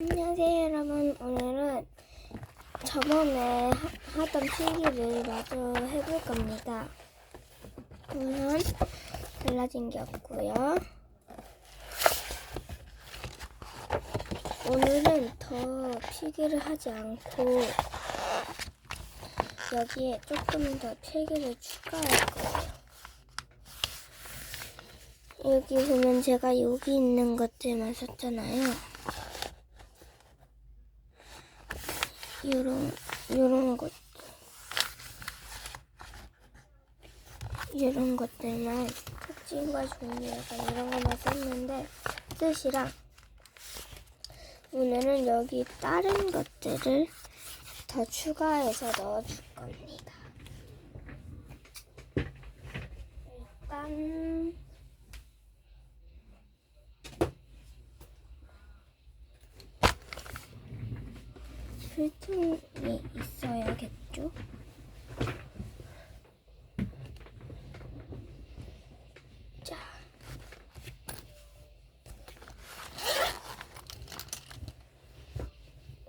안녕하세요 여러분. 오늘은 저번에 하, 하던 필기를 마저 해볼 겁니다. 우선 달라진 게 없고요. 오늘은 더 필기를 하지 않고 여기에 조금 더 필기를 추가할 거예요. 여기 보면 제가 여기 있는 것들만 썼잖아요 요런 요런 것 이런 것들만 특징과 종류 약간 이런 것만 썼는데 뜻이랑 오늘은 여기 다른 것들을 더 추가해서 넣어줄 겁니다. 일단 필통이 있어야겠죠? 자.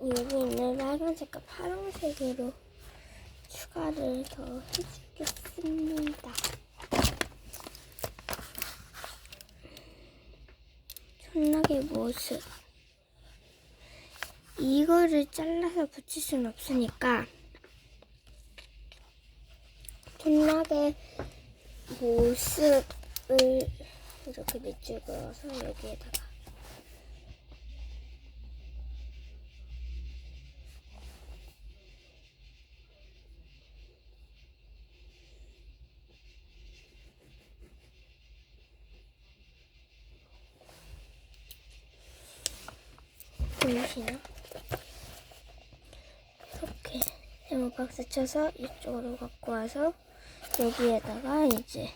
여기 있는 빨간색과 파란색으로 추가를 더 해주겠습니다. 존나게 모습. 이거를 잘라서 붙일 순 없으니까 존나게 모습을 이렇게 밑줄 그어서 여기에다가 보이시나? 이렇게 네모 박스 쳐서 이쪽으로 갖고 와서 여기에다가 이제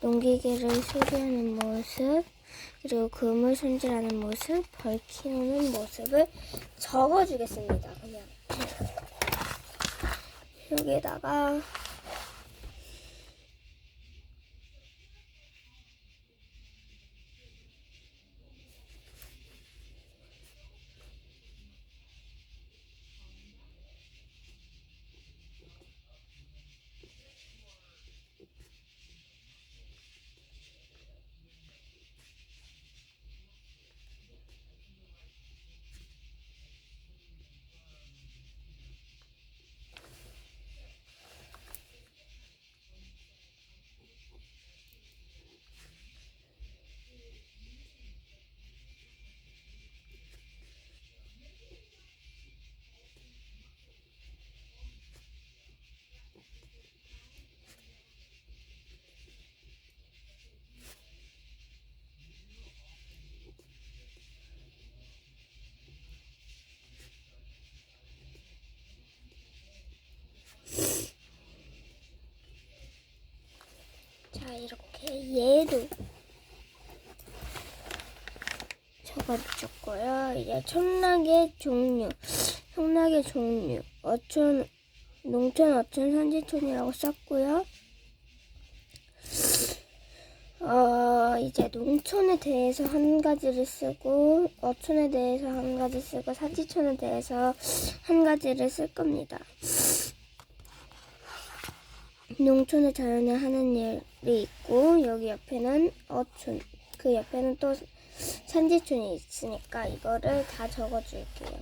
농기계를 수리하는 모습 그리고 그물 손질하는 모습, 벌 키우는 모습을 적어주겠습니다. 그냥 여기에다가 얘도 적어줬고요. 이제 청락의 종류, 청락의 종류, 어촌, 농촌 어촌 산지촌이라고 썼고요. 어, 이제 농촌에 대해서 한 가지를 쓰고, 어촌에 대해서 한 가지 쓰고, 산지촌에 대해서 한 가지를 쓸 겁니다. 농촌의 자연에 하는 일이 있고 여기 옆에는 어촌 그 옆에는 또 산지촌이 있으니까 이거를 다 적어줄게요.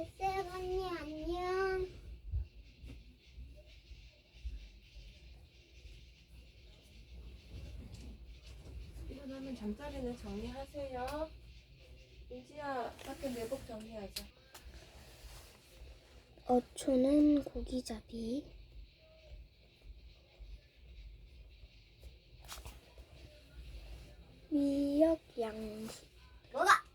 쌤 언니 안녕. 일어나면 잠자리는 정리하세요. 민지야, 밖에 내복 정리하자. 어초는 고기잡이. 미역 양식. 뭐가?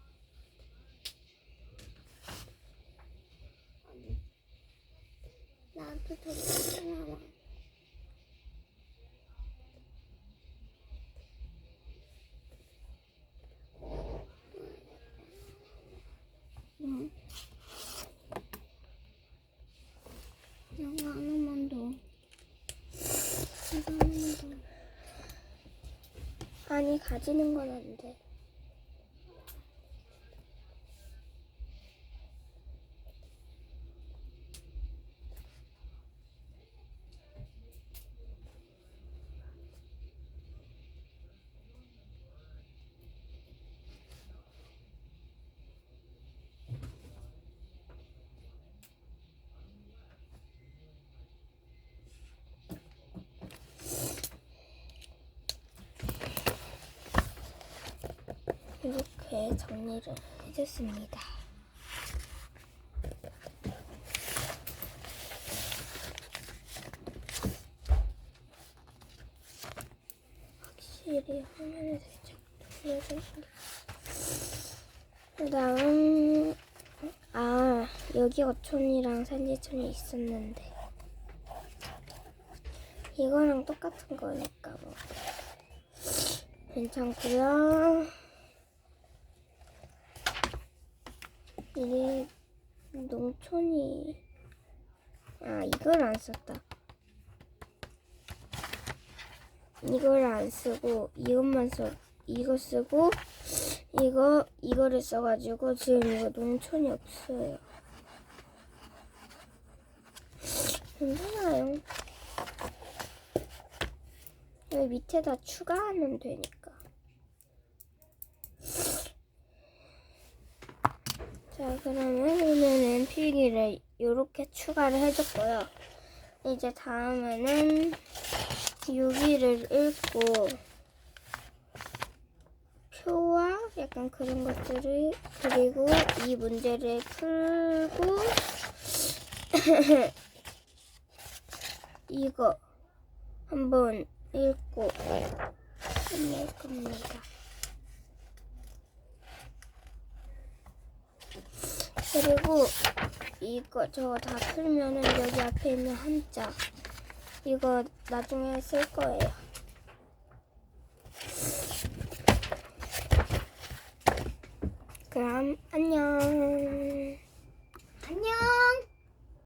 아니 가지는 건 안 돼. 이렇게 정리를 해줬습니다. 확실히 화면에 살짝 돌려서 그다음 아 여기 어촌이랑 산지촌이 있었는데 이거랑 똑같은 거니까 뭐 괜찮고요. 이게 농촌이 아 이걸 안 썼다. 이걸 안 쓰고 이것만 써 이거 쓰고 이거 이거를 써가지고 지금 이거 농촌이 없어요. 괜찮아요. 여기 밑에다 추가하면 되니까. 자, 그러면 오늘은 필기를 이렇게 추가를 해줬고요. 이제 다음에는 유기를 읽고 표와 약간 그런 것들을 그리고 이 문제를 풀고 이거 한번 읽고 끝낼 겁니다. 그리고 이거 저거 다 풀면은 여기 앞에 있는 한자 이거 나중에 쓸 거예요. 그럼 안녕.